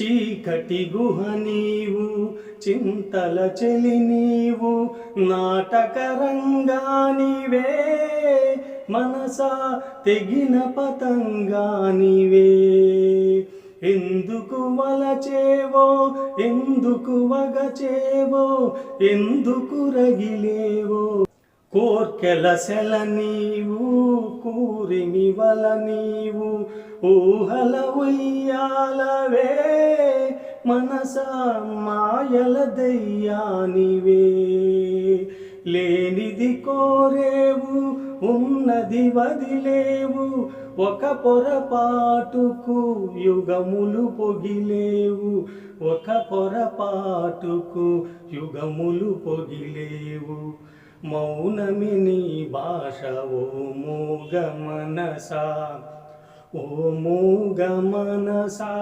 చీకటి గుహ నీవు చింతల చెలి నీవు నాటకరంగా నీవే మనసా తెగిన పతంగా నీవే. ఎందుకు వలచేవో ఎందుకు వగచేవో ఎందుకు రగిలేవో. కోర్కెల సెల నీవు కూరిమి వల నీవు ఊహల ఉయ్యాలవే. మనస మాయల దయ్యానివే లేనిది కోరేవు ఉన్నది వదిలేవు ఒక పొరపాటుకు యుగములు పొగిలేవు ఒక పొరపాటుకు యుగములు పొగిలేవు మౌనమి నీ భాష ఓ మూగ మనసా ఓ మూగ మనసా